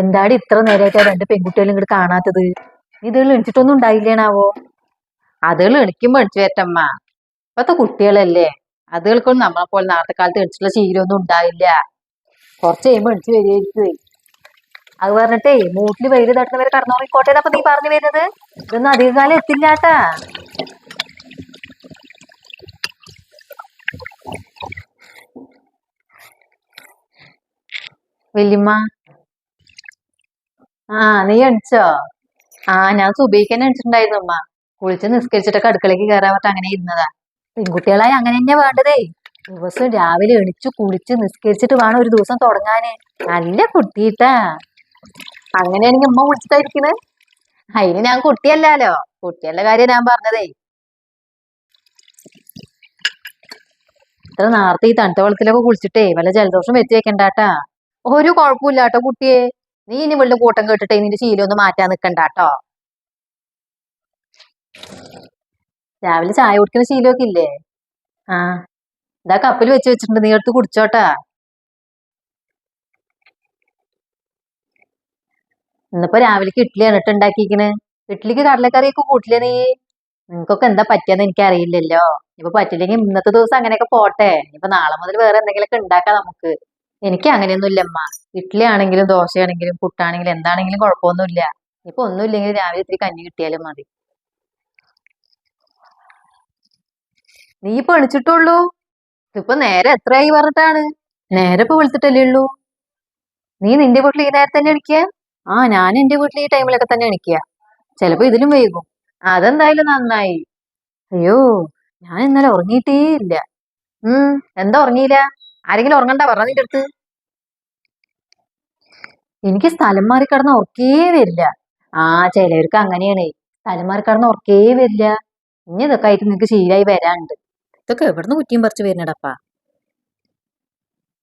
എന്താടി ഇത്ര നേരമായിട്ട് രണ്ട് പെൺകുട്ടികളും ഇങ്ങോട്ട് കാണാത്തത്? ഇതുകൾ എണിച്ചിട്ടൊന്നും ഉണ്ടായില്ലേണാവോ? അതുകൾ എണിക്കുമ്പോ എണിച്ചു വരട്ടമ്മ. ഇപ്പത്തെ കുട്ടികളല്ലേ? അതുകൾക്കൊന്നും നമ്മളെ പോലെ നാളത്തെ കാലത്ത് എണിച്ചിട്ടുള്ള ശീലമൊന്നും ഉണ്ടായില്ല. കുറച്ച് കഴിയുമ്പോ എണിച്ചു വരികയായിരിക്കും അത് പറഞ്ഞിട്ടേ മൂട്ടിൽ വെയിൽ തട്ടുന്നവരെ കടന്നുറങ്ങിക്കോട്ടെ അപ്പൊ നീ പറഞ്ഞു വരുന്നത്? ഇതൊന്നും അധികകാലം എത്തില്ലാട്ടാ വല്യമ്മ ആ നീ എണിച്ചോ? ആ ഞാൻ സുബീക്കന്നെ എണിച്ചിട്ടുണ്ടായിരുന്നു അമ്മ കുളിച്ച് നിസ്കരിച്ചിട്ടൊക്കെ അടുക്കളയ്ക്ക് കയറാൻ പറ്റ അങ്ങനെ ഇരുന്നതാ. പെൺകുട്ടികളായി അങ്ങനെ തന്നെയാ വേണ്ടതേ. ദിവസം രാവിലെ എണിച്ചു കുളിച്ച് നിസ്കരിച്ചിട്ട് വേണം ഒരു ദിവസം തുടങ്ങാന്. നല്ല കുട്ടിയിട്ടാ അങ്ങനെയാണെങ്കിൽ ഉമ്മ കുളിച്ചിട്ടായിരിക്കുന്നത് അതിന് ഞാൻ കുട്ടിയല്ലാലോ. കുട്ടിയല്ല കാര്യം ഞാൻ പറഞ്ഞതേ. ഇത്ര നേരത്തെ ഈ തണുത്ത വെള്ളത്തിലൊക്കെ കുളിച്ചിട്ടേ വല്ല ജലദോഷം വെച്ച് വെക്കണ്ടാട്ടാ. ഒരു കുഴപ്പമില്ലാട്ടോ കുട്ടിയെ. നീ ഇനി വെള്ളം കൂട്ടം കേട്ടിട്ട് നിന്റെ ശീലം ഒന്ന് മാറ്റാൻ നിക്കണ്ടാട്ടോ രാവിലെ ചായ കുടിക്കുന്ന ശീലമൊക്കെ ഇല്ലേ? ആ. ഇതാ കപ്പിൽ വെച്ച് വെച്ചിട്ടുണ്ട്. നീ എടുത്ത് കുടിച്ചോട്ടാ. ഇന്നിപ്പോ രാവിലേക്ക് ഇഡ്ഡലിയാണ് ഇട്ട് ഉണ്ടാക്കിയിരിക്കണ്. ഇഡ്ഡലിക്ക് കടലക്കറിയൊക്കെ കൂട്ടില്ലേ നീ? നിങ്ങൾക്കൊക്കെ എന്താ പറ്റിയെന്ന് എനിക്ക് അറിയില്ലല്ലോ ഇപ്പൊ പറ്റില്ലെങ്കിൽ ഇന്നത്തെ ദിവസം അങ്ങനെയൊക്കെ പോട്ടെ. ഇപ്പൊ നാളെ മുതൽ വേറെ എന്തെങ്കിലുമൊക്കെ ഉണ്ടാക്കാം നമുക്ക്. എനിക്ക് അങ്ങനെയൊന്നും ഇല്ലമ്മ ഇഡ്ഡലി ആണെങ്കിലും ദോശയാണെങ്കിലും പുട്ടാണെങ്കിലും എന്താണെങ്കിലും കുഴപ്പമൊന്നുമില്ല. ഇപ്പൊ ഒന്നുമില്ലെങ്കിൽ രാവിലെ ഇത്തിരി കഞ്ഞി കിട്ടിയാലും മതി. നീ ഇപ്പൊ എണിച്ചിട്ടുള്ളൂ? ഇപ്പൊ നേരെ എത്രയായി പറഞ്ഞിട്ടാണ്? നേരെ ഇപ്പൊ വിളിച്ചിട്ടല്ലേ ഉള്ളൂ? നീ നിന്റെ വീട്ടിൽ ഈ നേരത്തെ തന്നെ എണിക്കുക ആ ഞാൻ എന്റെ വീട്ടിൽ ഈ ടൈമിലൊക്കെ തന്നെ എണിക്കുക ചിലപ്പോ ഇതിലും വൈകും. അതെന്തായാലും നന്നായി. അയ്യോ ഞാൻ ഇന്നലെ ഉറങ്ങിയിട്ടേ ഇല്ല. ഉം എന്താ ഉറങ്ങിയില്ല? ആരെങ്കിലും ഉറങ്ങണ്ട? പറഞ്ഞ നിന്റെ അടുത്ത്. എനിക്ക് സ്ഥലം മാറി കിടന്ന് ഉറക്കേ വരില്ല. ആ ചിലവർക്ക് അങ്ങനെയാണ്. സ്ഥലം മാറി കിടന്ന് ഉറക്കേ വരില്ല. ഇനി ഇതൊക്കെ ആയിട്ട് നിനക്ക് ശീലമായി വരാനുണ്ട്. ഇതൊക്കെ എവിടുന്ന് കുറ്റിയും പറിച്ചു വരുന്നടപ്പാ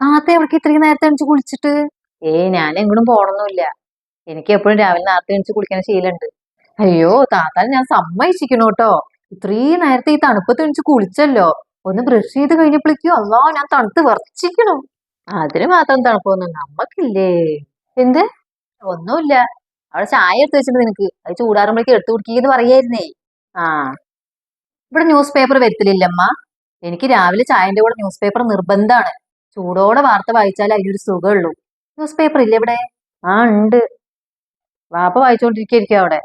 താത്ത എവിടേക്ക് ഇത്രയും നേരത്തെ എണിച്ച് കുളിച്ചിട്ട്? ഏയ് ഞാൻ എങ്ങോട്ടും പോണൊന്നുമില്ല. എനിക്ക് എപ്പോഴും രാവിലെ നേരത്തെ എണിച്ച് കുളിക്കാൻ ശീലമുണ്ട്. അയ്യോ താത്താൻ ഞാൻ സമ്മതിച്ചിരിക്കണോട്ടോ ഇത്രയും നേരത്തെ ഈ തണുപ്പത്ത് എണിച്ച് കുളിച്ചല്ലോ. ഒന്ന് ബ്രഷ് ചെയ്ത് കഴിഞ്ഞപ്പോഴേക്കും അല്ലോ ഞാൻ തണുത്ത് വിറച്ചിക്കണു അതിന് മാത്രം തണുപ്പൊന്നും നമ്മക്കില്ലേ? എന്ത്? ഒന്നുമില്ല. അവിടെ ചായ എടുത്ത് വെച്ചിട്ട് നിനക്ക്. അത് ചൂടാറുമ്പോഴേക്ക് എടുത്തു കുടിക്കുന്നു പറയായിരുന്നേ. ആ. ഇവിടെ ന്യൂസ് പേപ്പർ വരുത്തില്ലമ്മ എനിക്ക് രാവിലെ ചായന്റെ കൂടെ ന്യൂസ് പേപ്പർ നിർബന്ധമാണ് ചൂടോടെ വാർത്ത വായിച്ചാൽ അതിനൊരു സുഖമുള്ളൂ. ന്യൂസ് പേപ്പർ ഇല്ലേ ഇവിടെ? ആ ഉണ്ട്. വാപ്പ വായിച്ചോണ്ടിരിക്കും അവിടെ.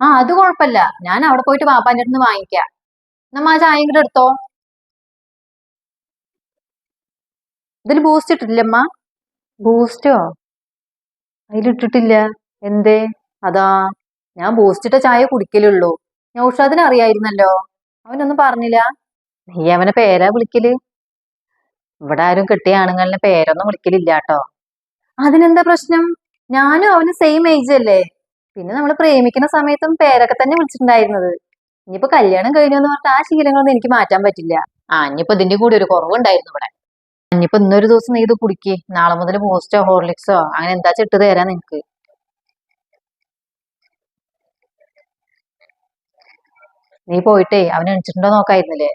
ആ അത് കുഴപ്പമില്ല. ഞാൻ അവിടെ പോയിട്ട് വാപ്പാന്റെ അടുത്ത് വാങ്ങിക്കാം. നമ്മ ആ ചായ കൂടെ എടുത്തോ? ഇതിൽ ബൂസ്റ്റ് ഇട്ടിട്ടില്ലമ്മ. ബൂസ്റ്റോ അതിലിട്ടിട്ടില്ല. എന്തേ? അതാ. ഞാൻ ബൂസ്റ്റ് ഇട്ട ചായ കുടിക്കലുള്ളൂ നൗഷാദിന് അറിയായിരുന്നല്ലോ. അവനൊന്നും പറഞ്ഞില്ല. നീ അവനെ പേരാ വിളിക്കൽ? ഇവിടെ ആരും കെട്ടിയ ആണുങ്ങളിനെ പേരൊന്നും വിളിക്കലില്ല കേട്ടോ അതിനെന്താ പ്രശ്നം? ഞാനും അവന് സെയിം ഏജ് അല്ലേ? പിന്നെ നമ്മൾ പ്രേമിക്കുന്ന സമയത്തും പേരൊക്കെ തന്നെ വിളിച്ചിട്ടുണ്ടായിരുന്നത്. ഇനിയിപ്പോ കല്യാണം കഴിഞ്ഞു എന്ന് പറഞ്ഞിട്ട് ആ ശീലങ്ങളൊന്നും എനിക്ക് മാറ്റാൻ പറ്റില്ല. ആ ഇനിയിപ്പോ ഇതിന്റെ കൂടെ ഒരു കുറവുണ്ടായിരുന്നു ഇവിടെ. ഇനിയിപ്പോ ഇന്നൊരു ദിവസം നീ ഇത് കുടിക്കേ. നാളെ മുതൽ പോസ്റ്റോ ഹോർലിക്സോ അങ്ങനെ എന്താ ചിട്ട് തരാം നിനക്ക്. നീ പോയിട്ടേ അവൻ എണിച്ചിട്ടുണ്ടോ നോക്കായിരുന്നില്ലേ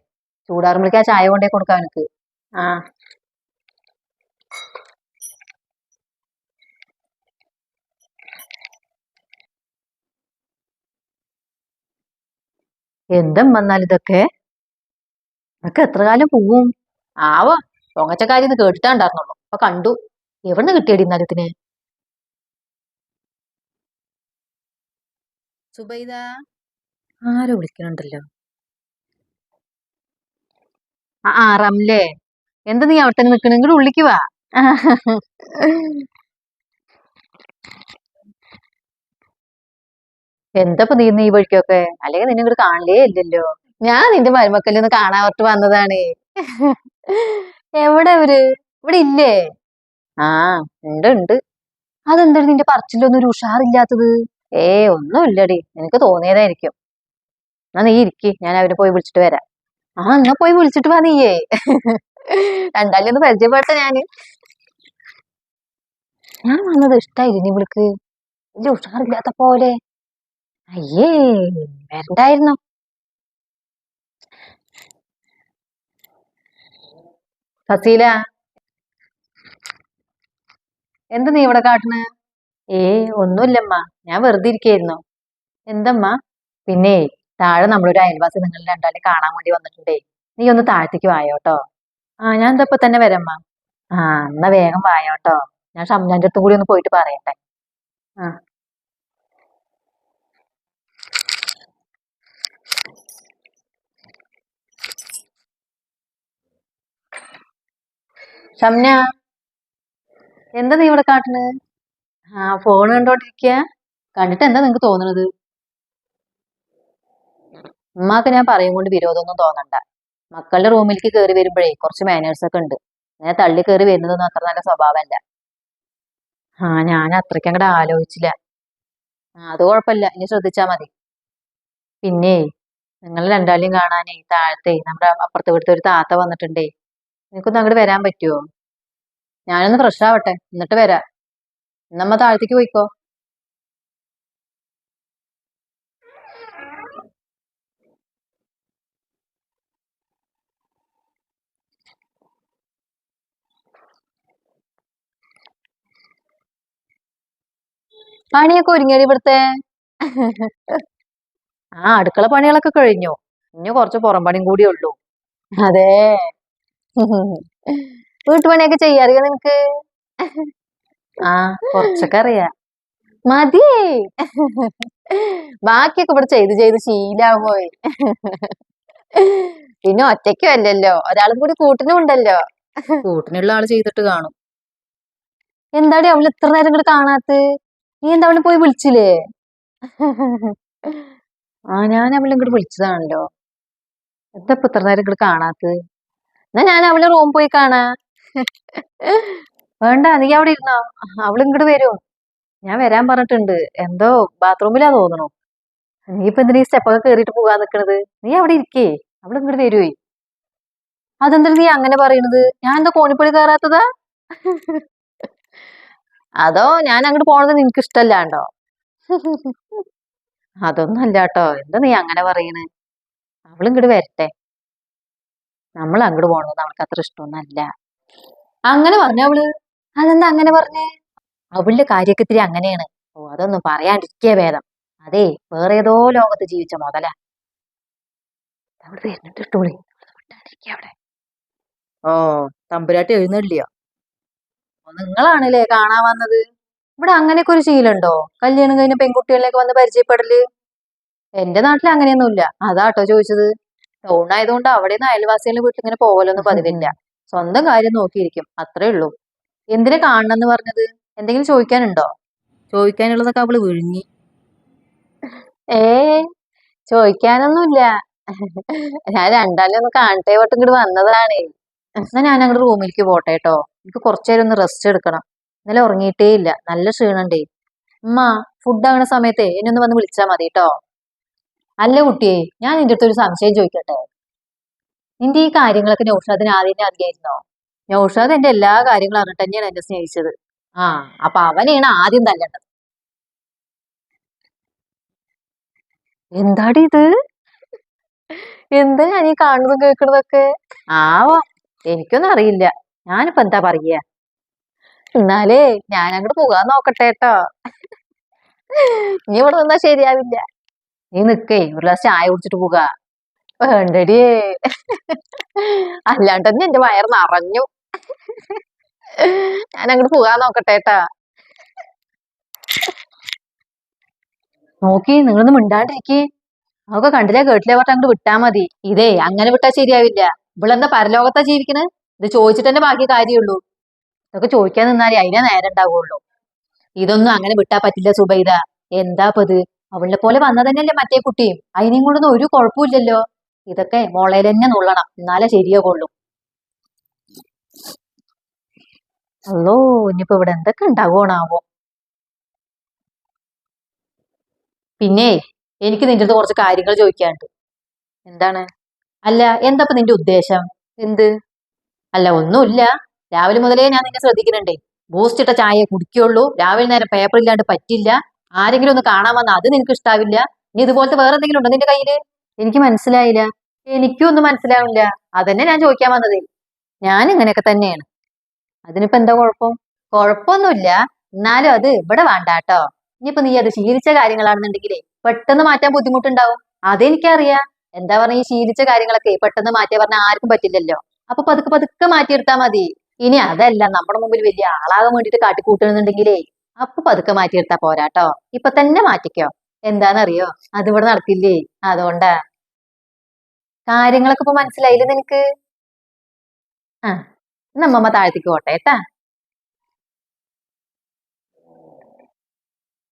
ചൂടാറുമ്പോഴേക്ക് ആ ചായ കൊണ്ടേ കൊടുക്കാം അവനക്ക്. ആ. എന്തും വന്നാലിതൊക്കെ. ഇതൊക്കെ എത്ര കാലം പോവും? ആവോ. പൊങ്ങച്ചക്കാരി കേട്ടിട്ടാ ഉണ്ടായിരുന്നുള്ളൂ. അപ്പൊ കണ്ടു. എവിടുന്ന് കിട്ടിയടി നരത്തിന് സുബൈദ. ആരോ വിളിക്കണുണ്ടല്ലോ? ആ ആ റംലേ. എന്താ നീ അവിടെ തന്നെ നിക്കണെങ്കിൽ ഉള്ളിക്ക് വാ. എന്താ നീ ഈ വഴിക്കൊക്കെ? അല്ലെങ്കിൽ നിന്നെ ഇങ്ങോട്ട് കാണലേ ഇല്ലല്ലോ. ഞാൻ നിന്റെ മരുമക്കല്ലൊന്ന് കാണാൻ കാണാവട്ട് വന്നതാണ്. എവിടെ അവർ? ഇവിടെ ഇല്ലേ? ആ ഉണ്ട് ഉണ്ട്. അതെന്താണ് നിന്റെ പറച്ചിലൊന്നും ഒരു ഉഷാറില്ലാത്തത്? ഏ ഒന്നുമില്ലടി. എനിക്ക് തോന്നിയതായിരിക്കും. എന്നാ നീ ഇരിക്കേ. ഞാൻ അവരെ പോയി വിളിച്ചിട്ട് വരാം. ആ എന്നാ പോയി വിളിച്ചിട്ട് വാ നീയേ. രണ്ടാളി ഒന്ന് പരിചയപ്പെട്ട ഞാൻ. ഞാൻ വന്നത് ഇഷ്ടായിരുന്നു നീ വിളിക്ക് വലിയ ഉഷാറില്ലാത്ത പോലെ. അയ്യേ വരണ്ടായിരുന്നു ഫസീല എന്ത് നീ ഇവിടെ കാട്ടണ്? ഏ ഒന്നുമില്ലമ്മ. ഞാൻ വെറുതെ ഇരിക്കായിരുന്നു. എന്തമ്മ? പിന്നെ താഴെ നമ്മളൊരു അയൽവാസി നിങ്ങൾ രണ്ടാളെ കാണാൻ വേണ്ടി വന്നിട്ടുണ്ടേ. നീ ഒന്ന് താഴത്തേക്ക് വായോട്ടോ ആ ഞാൻ എന്താ ഇപ്പൊ തന്നെ വരമ്മ ആ എന്നാ വേഗം വായോട്ടോ ഞാൻ ഷംനാന്റെ അടുത്തും കൂടി ഒന്ന് പോയിട്ട് പറയട്ടെ. ആ. ഷംന എന്താ നീ ഇവിടെ കാട്ടണ്? ആ ഫോൺ കണ്ടോണ്ടിരിക്കുക കണ്ടിട്ട് എന്താ നിങ്ങക്ക് തോന്നണത്? ഉമ്മാക്ക് ഞാൻ പറയും കൊണ്ട് വിരോധമൊന്നും തോന്നണ്ട. മക്കളുടെ റൂമിലേക്ക് കയറി വരുമ്പോഴേ കുറച്ച് മാനേഴ്സ് ഒക്കെ ഉണ്ട്. ഞാൻ തള്ളി കയറി വരുന്നതൊന്നും അത്ര നല്ല സ്വഭാവമല്ല ആ ഞാൻ അത്രയ്ക്ക് അങ്ങോട്ട് ആലോചിച്ചില്ല. ആ അത് കുഴപ്പമില്ല. ഇനി ശ്രദ്ധിച്ചാ മതി. പിന്നെ നിങ്ങൾ രണ്ടാളെയും കാണാനേ താഴത്തെ നമ്മുടെ അപ്പുറത്തെ വീട്ടിൽ ഒരു താത്ത വന്നിട്ടുണ്ടേ. നിനക്കൊന്ന് അങ്ങോട്ട് വരാൻ പറ്റുമോ ഞാനൊന്ന് ഫ്രഷ് ആവട്ടെ എന്നിട്ട് വരാം. നമ്മ താഴത്തേക്ക് പോയിക്കോ. പണിയൊക്കെ ഒരുങ്ങിയത് ഇവിടുത്തെ? ആ അടുക്കള പണികളൊക്കെ കഴിഞ്ഞു. ഇനി കുറച്ച് പുറം പണിയും കൂടിയേ ഉള്ളൂ. അതെ. വീട്ടുപണിയൊക്കെ ചെയ്യാറിയോ നിനക്ക്? ആ കൊറച്ചൊക്കെ അറിയാ. മതി. ബാക്കിയൊക്കെ ഇവിടെ ചെയ്ത് ചെയ്ത് ശീലാവുമ്പോ. പിന്നെ ഒറ്റയ്ക്കും അല്ലല്ലോ. ഒരാളും കൂടി കൂട്ടിനും ഉണ്ടല്ലോ. കൂട്ടിനുള്ള ആൾ ചെയ്തിട്ട് കാണും. എന്താടി അവൾ ഇത്ര നേരം കൂടെ കാണാത്ത? നീ എന്താ അവളെ പോയി വിളിച്ചില്ലേ? ആ ഞാൻ അവളെ ഇങ്ങോട്ട് വിളിച്ചതാണല്ലോ. എന്താ ഇപ്പൊ ഇത്ര നേരം ഇങ്ങോട്ട് കാണാത്ത? എന്നാ ഞാൻ അവളെ റൂം പോയി കാണാ. വേണ്ട നീ അവിടെ ഇരുന്നോ. അവൾ ഇങ്ങോട്ട് വരുമോ ഞാൻ വരാൻ പറഞ്ഞിട്ടുണ്ട്. എന്തോ ബാത്റൂമിലാ തോന്നണു. നീ ഇപ്പൊ എന്തിനാ ഈ സ്റ്റെപ്പൊക്കെ കേറിയിട്ട് പോകാൻ നിക്കണത്? നീ അവിടെ ഇരിക്കേ. അവൾ ഇങ്ങോട്ട് വരുവേ അതെന്താ നീ അങ്ങനെ പറയണത്? ഞാൻ എന്താ കോണിപ്പടി കയറാത്തതാ? അതോ ഞാൻ അങ്ങോട്ട് പോണത് നിനക്ക് ഇഷ്ടല്ലാണ്ടോ അതൊന്നും അല്ല എന്താ നീ അങ്ങനെ പറയണ്? അവൾ ഇങ്ങോട്ട് വരട്ടെ. നമ്മൾ അങ്ങോട്ട് പോകണമെന്ന് അവൾക്ക് അത്ര ഇഷ്ടമൊന്നല്ല അങ്ങനെ പറഞ്ഞ അവൾ അതെന്താ അങ്ങനെ പറഞ്ഞേ? അവളുടെ കാര്യമൊക്കെ ഇത്തിരി അങ്ങനെയാണ്. ഓ അതൊന്നും പറയാണ്ടിരിക്കേ ഭേദം. അതെ വേറെ ഏതോ ലോകത്ത് ജീവിച്ച മുതല. അവിടെ വരുന്നുണ്ട് ടോളി അവിടെ. ഓ തമ്പുരാട്ടി എഴുന്നള്ളിയോ? നിങ്ങളാണല്ലേ കാണാൻ വന്നത്? ഇവിടെ അങ്ങനെയൊക്കെ ഒരു ശീലമുണ്ടോ? കല്യാണം കഴിഞ്ഞ പെൺകുട്ടികളിലേക്ക് വന്ന് പരിചയപ്പെടൽ? എന്റെ നാട്ടിൽ അങ്ങനെയൊന്നുമില്ല. അതാട്ടോ ചോദിച്ചത്. ടൗൺ ആയതുകൊണ്ട് അവിടെ നിന്ന് അയൽവാസികളുടെ വീട്ടിൽ ഇങ്ങനെ പോകലൊന്നും പതിവില്ല സ്വന്തം കാര്യം നോക്കിയിരിക്കും. അത്രേ ഉള്ളൂ. എന്തിനാ കാണണമെന്ന് പറഞ്ഞത്? എന്തെങ്കിലും ചോദിക്കാനുണ്ടോ? ചോദിക്കാനുള്ളതൊക്കെ അവൾ വിഴുങ്ങി. ഏ ചോദിക്കാനൊന്നുമില്ല. ഞാൻ രണ്ടാലും ഒന്ന് കാണട്ടെ വട്ടം ഇങ്ങോട്ട് വന്നതാണേ. എന്നാ ഞാൻ അങ്ങോട്ട് റൂമിലേക്ക് പോട്ടെ കേട്ടോ. എനിക്ക് കുറച്ചു നേരം ഒന്ന് റെസ്റ്റ് എടുക്കണം. ഇന്നലെ ഉറങ്ങിയിട്ടേ ഇല്ല നല്ല ക്ഷീണണ്ടേ. ഉമ്മ ഫുഡ് ആകണ സമയത്തെ എന്നെ ഒന്ന് വന്ന് വിളിച്ചാൽ മതി കേട്ടോ. അല്ല കുട്ടിയെ ഞാൻ നിന്റെ അടുത്ത് ഒരു സംശയം ചോദിക്കട്ടെ? നിന്റെ ഈ കാര്യങ്ങളൊക്കെ നൗഷാദിന് ആദ്യം അറിയായിരുന്നോ? നൗഷാദ് എന്റെ എല്ലാ കാര്യങ്ങളും അറിഞ്ഞിട്ട് തന്നെയാണ് എന്നെ സ്നേഹിച്ചത്. ആ അപ്പൊ അവനെയാണ് ആദ്യം തല്ലേണ്ടത്. എന്താടി ഇത്? എന്താ ഞാൻ ഈ കാണുന്നതും കേൾക്കുന്നതൊക്കെ? ആവോ എനിക്കൊന്നും അറിയില്ല. ഞാനിപ്പോ എന്താ പറയ എന്നാലേ ഞാൻ അങ്ങോട്ട് പോകാൻ നോക്കട്ടെ കേട്ടോ. നീ ഇവിടെ നിന്നാ ശരിയാവില്ല. നീ നിക്കേ ഒരു ഗ്ലാസ് ചായ കുടിച്ചിട്ട് പോക. വേണ്ടടിയേ അല്ലാണ്ട് തന്നെ എന്റെ വയറ് നിറഞ്ഞു. ഞാൻ അങ്ങോട്ട് പോകാൻ നോക്കട്ടെ കേട്ടാ നോക്കി നിങ്ങളൊന്ന് മിണ്ടാണ്ടിരിക്കേ. അതൊക്കെ കണ്ടില്ലേ കേട്ടില്ലേ പറഞ്ഞ അങ്ങോട്ട് വിട്ടാ മതി. ഇതേ അങ്ങനെ വിട്ടാ ശരിയാവില്ല. ഇവളെന്താ പരലോകത്താ ജീവിക്കണേ? ഇത് ചോദിച്ചിട്ട് തന്നെ ബാക്കി കാര്യമുള്ളൂ ഇതൊക്കെ ചോദിക്കാൻ നിന്നാലേ അതിനെ നേരം ഉണ്ടാവുള്ളൂ. ഇതൊന്നും അങ്ങനെ വിട്ടാ പറ്റില്ല സുബൈദ. എന്താ ഇത് അവളെ പോലെ വന്നതന്നെയല്ലേ മറ്റേ കുട്ടിയും അതിനെയും കൊണ്ടൊന്നും ഒരു കുഴപ്പമില്ലല്ലോ. ഇതൊക്കെ മോളയിൽ തന്നെ നുള്ളണം. എന്നാലേ ശരിയാകുള്ളൂ അല്ലോ ഇനിയിപ്പോ ഇവിടെ എന്തൊക്കെ ഉണ്ടാവണാവോ പിന്നെ എനിക്ക് നിന്റെ അടുത്ത് കുറച്ച് കാര്യങ്ങൾ ചോദിക്കാനുണ്ട്. എന്താണ്? അല്ല എന്താപ്പ നിന്റെ ഉദ്ദേശം? എന്ത്? അല്ല ഒന്നുമില്ല. രാവിലെ മുതലേ ഞാൻ നിന്നെ ശ്രദ്ധിക്കുന്നുണ്ടേ. ബൂസ്റ്റ് ഇട്ട ചായ കുടിക്കുള്ളൂ. രാവിലെ നേരം പേപ്പർ ഇല്ലാണ്ട് പറ്റില്ല. ആരെങ്കിലും ഒന്ന് കാണാൻ വന്നാൽ അത് നിനക്ക് ഇഷ്ടാവില്ല? ഇനി ഇതുപോലത്തെ വേറെ എന്തെങ്കിലും ഉണ്ടോ നിന്റെ കയ്യിൽ? എനിക്ക് മനസ്സിലായില്ല. എനിക്കും ഒന്നും മനസ്സിലാവില്ല. അതന്നെ ഞാൻ ചോദിക്കാൻ വന്നത്. ഞാൻ ഇങ്ങനെയൊക്കെ തന്നെയാണ്. അതിനിപ്പോ എന്താ കുഴപ്പം? കുഴപ്പമൊന്നുമില്ല. എന്നാലും അത് ഇവിടെ വേണ്ട കേട്ടോ. ഇനിയിപ്പോ നീ അത് ശീലിച്ച കാര്യങ്ങളാണെന്നുണ്ടെങ്കിലേ പെട്ടെന്ന് മാറ്റാൻ ബുദ്ധിമുട്ടുണ്ടാവും. അതെനിക്കറിയാം. എന്താ പറഞ്ഞ ഈ ശീലിച്ച കാര്യങ്ങളൊക്കെ പെട്ടെന്ന് മാറ്റിയ പറഞ്ഞാൽ ആർക്കും പറ്റില്ലല്ലോ. അപ്പൊ പതുക്കെ പതുക്കെ മാറ്റിയെടുത്താൽ മതി. ഇനി അതല്ല നമ്മുടെ മുമ്പിൽ വലിയ ആളാകാൻ വേണ്ടിയിട്ട് കാട്ടിക്കൂട്ടുന്നുണ്ടെങ്കിലേ അപ്പൊ പതുക്കെ മാറ്റിയെടുത്താ പോരാട്ടോ. ഇപ്പൊ തന്നെ മാറ്റിക്കോ. എന്താന്നറിയോ? അതിവിടെ നടക്കില്ലേ അതുകൊണ്ടാ. കാര്യങ്ങളൊക്കെ ഇപ്പൊ മനസ്സിലായില്ലേ നിനക്ക്? ആ നമ്മമ്മ താഴത്തേക്ക് പോട്ടെ കേട്ടാ?